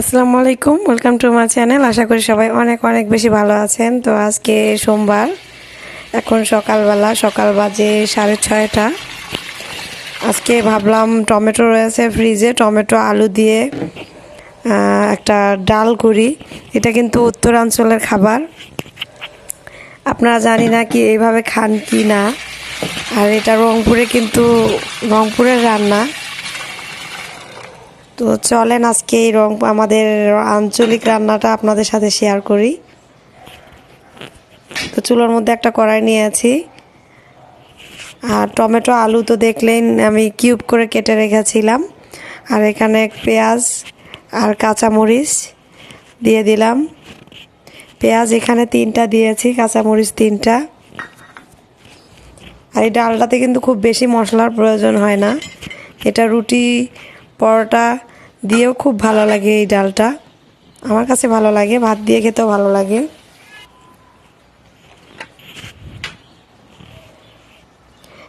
আসসালামু আলাইকুম welcome to my channel আশা করি সবাই অনেক অনেক বেশি ভালো আছেন। তো আজকে সোমবার, এখন সকালবেলা, সকাল বাজে সাড়ে ছয়টা। আজকে ভাবলাম টমেটো রয়েছে ফ্রিজে টমেটো, আলু দিয়ে একটা ডাল করি। এটা কিন্তু উত্তরাঞ্চলের খাবার। আপনারা জানি না কি এইভাবে খান কি না। আর এটা রংপুরে কিন্তু, রংপুরের রান্না। তো চলেন আজকে এই রং আমাদের আঞ্চলিক রান্নাটা আপনাদের সাথে শেয়ার করি। তো চুলোর মধ্যে একটা কড়াই নিয়েছি। আর টমেটো, আলু তো দেখলেন আমি কিউব করে কেটে রেখেছিলাম। আর এখানে পেঁয়াজ আর কাঁচামরিচ দিয়ে দিলাম। পেঁয়াজ এখানে তিনটা দিয়েছি, কাঁচামরিচ তিনটা। আর এই ডালটাতে কিন্তু খুব বেশি মশলার প্রয়োজন হয় না। এটা রুটি, পরোটা দিয়েও খুব ভালো লাগে এই ডালটা। আমার কাছে ভালো লাগে, ভাত দিয়ে খেতেও ভালো লাগে।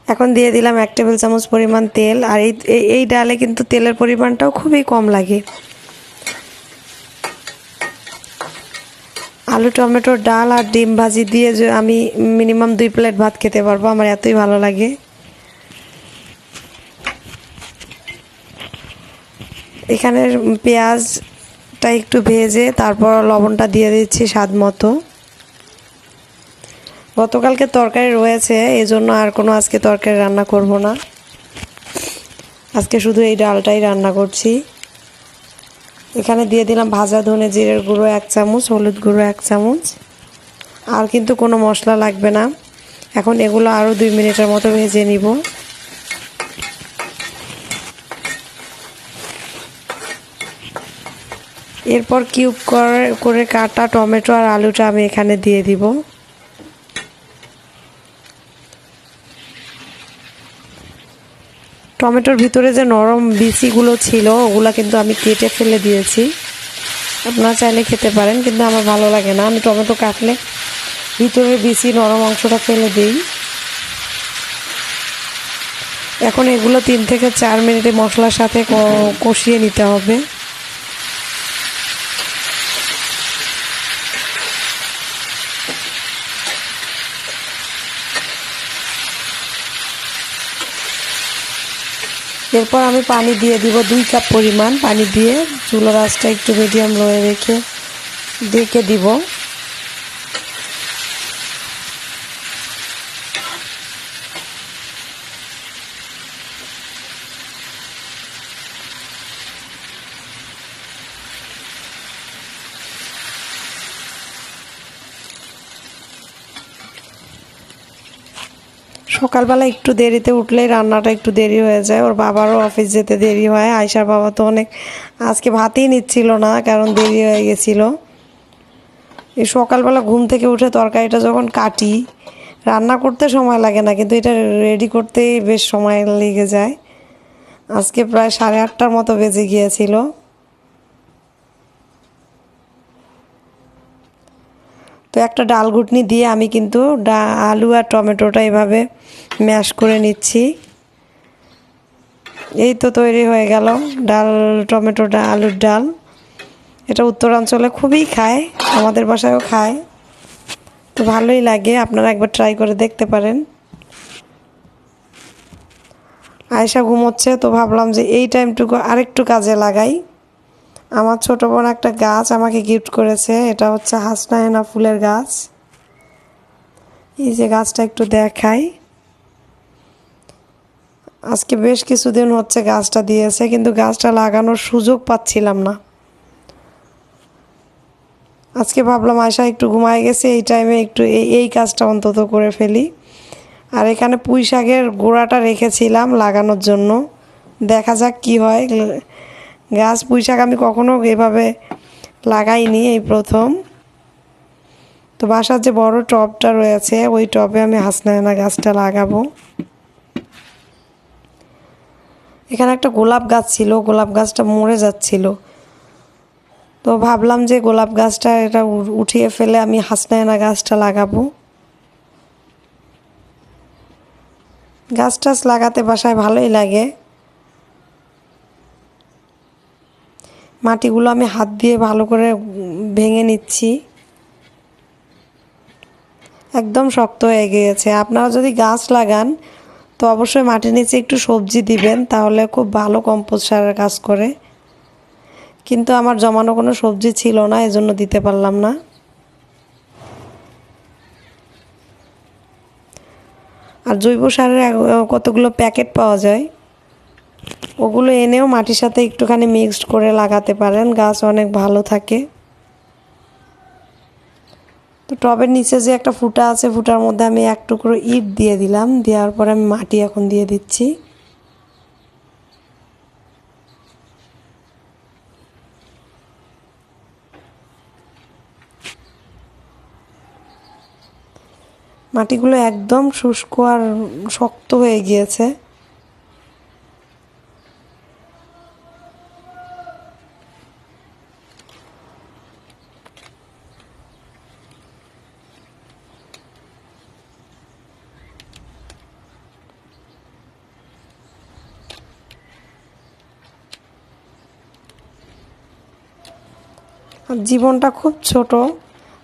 এখন দিয়ে দিলাম এক টেবিল চামচ পরিমাণ তেল, আর এই, এই- ডালে কিন্তু তেলের পরিমাণটাও খুবই কম লাগে। আলু টমেটোর ডাল আর ডিম ভাজি দিয়ে আমি মিনিমাম দুই প্লেট ভাত খেতে পারব, আমার এতই ভালো লাগে। এখানে পেঁয়াজটা একটু ভেজে তারপর লবণটা দিয়ে দিচ্ছি স্বাদ মতো। গতকালকে তরকারি রয়েছে এই জন্য আর কোনো আজকে তরকারি রান্না করব না। আজকে শুধু এই ডালটাই রান্না করছি। এখানে দিয়ে দিলাম ভাজা ধনে জিরের গুঁড়ো এক চামচ, হলুদ গুঁড়ো এক চামচ। আর কিন্তু কোনো মশলা লাগবে না। এখন এগুলো আরও দুই মিনিটের মতো ভেজে নিব। এরপর কিউব করে করে কাটা টমেটো আর আলুটা আমি এখানে দিয়ে দিব। টমেটোর ভিতরে যে নরম বিচিগুলো ছিল, ওগুলো কিন্তু আমি কেটে ফেলে দিয়েছি। আপনারা চাইলে খেতে পারেন, কিন্তু আমার ভালো লাগে না। আমি টমেটো কাটলে ভিতরের বিচি নরম অংশটা ফেলে দিই। এখন এগুলো তিন থেকে চার মিনিটে মশলার সাথে কষিয়ে নিতে হবে। এরপর আমি পানি দিয়ে দিব দুই কাপ পরিমাণ। পানি দিয়ে চুলো রাসটা একটু মিডিয়াম লোয়ে রেখে, ডেকে দিব। সকালবেলা একটু দেরিতে উঠলেই রান্নাটা একটু দেরি হয়ে যায়। ওর বাবারও অফিস যেতে দেরি হয়। আয়সার বাবা তো অনেক আজকে ভাতই নিচ্ছিল না, কারণ দেরি হয়ে গেছিল। এই সকালবেলা ঘুম থেকে উঠে তরকারিটা যখন কাটি, রান্না করতে সময় লাগে না, কিন্তু এটা রেডি করতেই বেশ সময় লেগে যায়। আজকে প্রায় সাড়ে আটটার মতো বেজে গিয়েছিল। তো একটা ডাল ঘুটনি দিয়ে আমি কিন্তু ডা, আলু আর টমেটোটা এভাবে ম্যাশ করে নিচ্ছি। এই তো তৈরি হয়ে গেল ডাল, টমেটো ডাল আলুর ডাল। এটা উত্তরাঞ্চলে খুবই খায়, আমাদের বাসায়ও খায়। তো ভালোই লাগে, আপনারা একবার ট্রাই করে দেখতে পারেন। আয়সা ঘুমোচ্ছে, তো ভাবলাম যে এই টাইমটুকু আরেকটু কাজে লাগাই। আমার ছোট বোন একটা গাছ আমাকে গিফট করেছে, এটা হচ্ছে হাসনাহেনা ফুলের গাছ। এই যে গাছটা একটু দেখাই। আজকে বেশ কিছুদিন হচ্ছে গাছটা দিয়েছে, কিন্তু গাছটা লাগানোর সুযোগ পাচ্ছিলাম না। আজকে ভাবলাম আয়সা একটু ঘুমায় গেছে, এই টাইমে একটু এই কাজটা অন্তত করে ফেলি। আর এখানে পুঁই শাকের গোড়াটা রেখেছিলাম লাগানোর জন্য। দেখা যাক কি হয়। গাছ পুঁই শাক আমি কখনো এভাবে লাগাইনি এই প্রথম। তো বাসার যে বড় টবটা রয়েছে, ওই টবে আমি হাসনায়না গাছটা লাগাবো। এখানে একটা গোলাপ গাছ ছিল, গোলাপ গাছটা মরে যাচ্ছিল। তো ভাবলাম যে গোলাপ গাছটা এটা উঠিয়ে ফেলে আমি হাসনায়না গাছটা লাগাবো। গাছ টাছ লাগাতে বাসায় ভালোই লাগে। মাটিগুলো আমি হাত দিয়ে ভালো করে ভেঙে নিচ্ছি। একদম শক্ত হয়ে গিয়েছে। আপনারা যদি গাছ লাগান, তো অবশ্যই মাটির নিচে একটু সবজি দিবেন, তাহলে খুব ভালো কম্পোস্ট সারের কাজ করে। কিন্তু আমার জমানো কোনো সবজি ছিল না, এজন্য দিতে পারলাম না। আর জৈব সারের কতগুলো প্যাকেট পাওয়া যায়? ওগুলো এনেও মাটির সাথে একটুখানি মিক্সড করে লাগাতে পারেন, গাছ অনেক ভালো থাকে। তো টবের নিচে যে একটা ফুটা আছে, ফুটার মধ্যে আমি এক টুকরো ইট দিয়ে দিলাম, দেওয়ার পরে আমি মাটি এখন দিয়ে দিচ্ছি। মাটিগুলো একদম শুষ্ক আর শক্ত হয়ে গিয়েছে। জীবনটা খুব ছোট,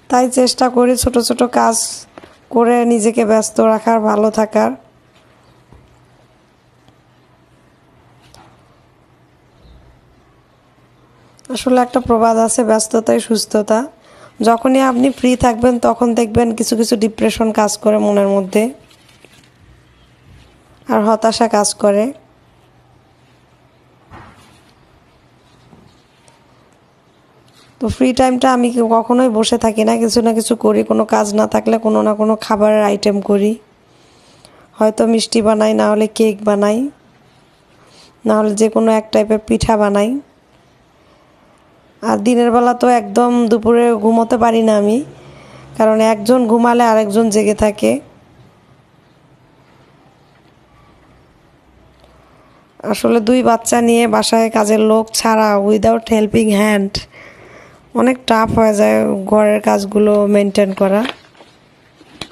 তাই চেষ্টা করি ছোট ছোট কাজ করে নিজেকে ব্যস্ত রাখার, ভালো থাকার। আসলে একটা প্রবাদ আছে ব্যস্ততাই সুস্থতা। যখনই আপনি ফ্রি থাকবেন, তখন দেখবেন কিছু কিছু ডিপ্রেশন কাজ করে মনের মধ্যে। আর হতাশা কাজ করে। তো ফ্রি টাইমটা আমি কখনোই বসে থাকি না, কিছু না কিছু করি, কোনো কাজ না থাকলে কোনো না কোনো খাবারের আইটেম করি। হয়তো মিষ্টি বানাই, না হলে কেক বানাই, না হলে যে কোনো এক টাইপের পিঠা বানাই। আর দিনের বেলা তো একদম দুপুরে ঘুমোতে পারি না আমি, কারণ একজন ঘুমালে আরেকজন জেগে থাকে। আসলে দুই বাচ্চা নিয়ে বাসায় কাজের লোক ছাড়া উইদাউট হেল্পিং হ্যান্ড অনেক টাফ হয়ে যায় ঘরের কাজগুলো মেনটেন করা।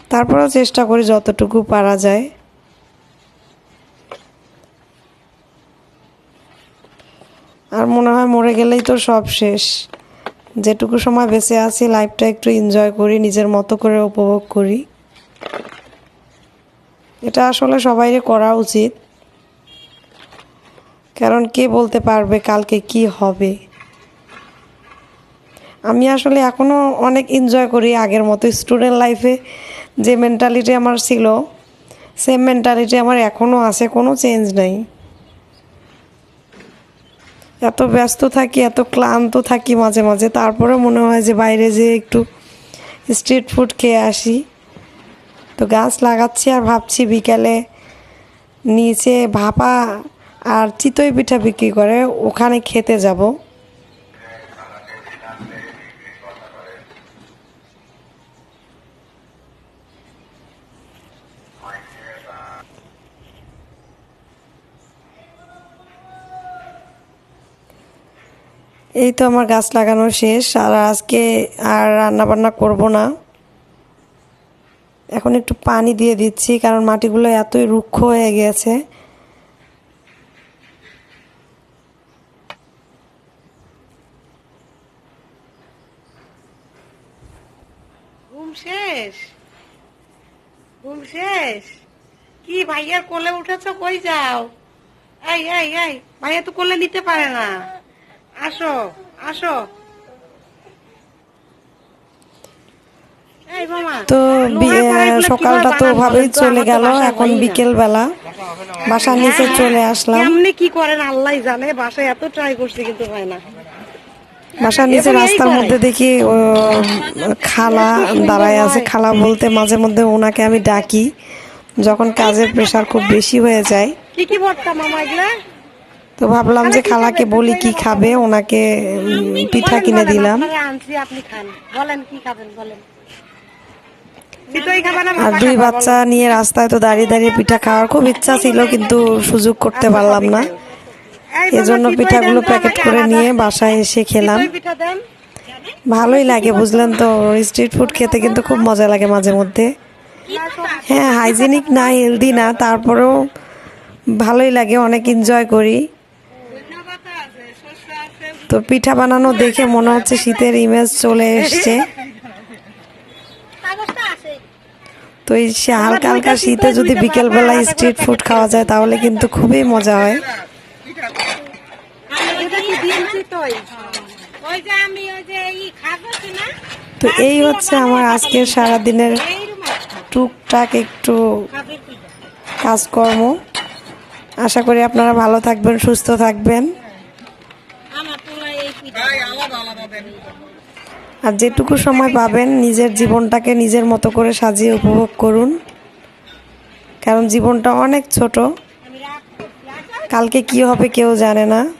তারপরেও চেষ্টা করি যতটুকু পারা যায়। আর মনে হয় মরে গেলেই তো সব শেষ। যেটুকু সময় বেঁচে আছি লাইফটা একটু এনজয় করি, নিজের মতো করে উপভোগ করি। এটা আসলে সবাইরে করা উচিত। কারণ কে বলতে পারবে কালকে কি হবে? আমি আসলে এখনও অনেক এনজয় করি আগের মতো স্টুডেন্ট লাইফে যে মেন্টালিটি আমার ছিল সেম মেন্টালিটি আমার এখনও আছে, কোনো চেঞ্জ নাই। এত ব্যস্ত থাকি, এত ক্লান্ত থাকি মাঝে মাঝে তারপরে মনে হয় যে বাইরে যে একটু স্ট্রিট ফুড খেয়ে আসি। তো গাছ লাগাচ্ছি আর ভাবছি বিকালে নিচে ভাপা আর চিতই পিঠা বিক্রি করে ওখানে খেতে যাব। এই তো আমার গাছ লাগানো শেষ, আর আজকে আর রান্না বান্না করব না। এখন একটু পানি দিয়ে দিচ্ছি, কারণ মাটিগুলো এতই রুক্ষ হয়ে গেছে। ঘুম শেষ? ঘুম শেষ? কি ভাইয়ার কোলে উঠেছ? কই যাও? এই এই এই, ভাইয়া তো কোলে নিতে পারে না। আসো আসো। তো বি- সকালটা তো ওভাবেই চলে গেল এখন বিকেল বেলা বাসার নিচে হ্যাঁ, চলে আসলাম। কেমনে কি করেন আল্লাহ জানে বাসায় এত ট্রাই করছি কিন্তু হয় না। বাসার নিচে রাস্তার মধ্যে দেখি খালা দাঁড়ায় আছে খালা বলতে মাঝে মধ্যে ওনাকে আমি ডাকি। যখন কাজের প্রেশার খুব বেশি হয়ে যায়। কি কি ভর্তা মামা এগুলা? তো ভাবলাম যে খালাকে বলি কি খাবে? ওনাকে পিঠা কিনে দিলাম। আপনারে আনছি আপনি খান। বলেন কি খাবেন বলেন। চিতই খাবেন না আর দুই বাচ্চা নিয়ে রাস্তায় তো দাঁড়িয়ে দাঁড়িয়ে পিঠা খাওয়ার খুব ইচ্ছা ছিল কিন্তু সুযোগ করতে পারলাম না। এজন্য পিঠাগুলো প্যাকেট করে নিয়ে বাসায় এসে খেলাম। ভালোই লাগে বুঝলেন তো স্ট্রিট ফুড খেতে কিন্তু খুব মজা লাগে মাঝে মধ্যে হ্যাঁ হাইজেনিক না হেলদি না তারপরেও ভালোই লাগে অনেক এনজয় করি। তো পিঠা বানানো দেখে মনে হচ্ছে শীতের ইমেজ চলে এসছে। তো এই হালকা হালকা শীতে যদি বিকেলবেলা স্ট্রিট ফুড খাওয়া যায়, তাহলে কিন্তু খুবই মজা হয়। তো এই হচ্ছে আমার আজকের সারাদিনের টুকটাক একটু কাজকর্ম। আশা করি আপনারা ভালো থাকবেন, সুস্থ থাকবেন। আর যেটুকু সময় পাবেন, নিজের জীবনটাকে নিজের মতো করে সাজিয়ে উপভোগ করুন। কারণ জীবনটা অনেক ছোট। কালকে কি হবে কেউ জানে না।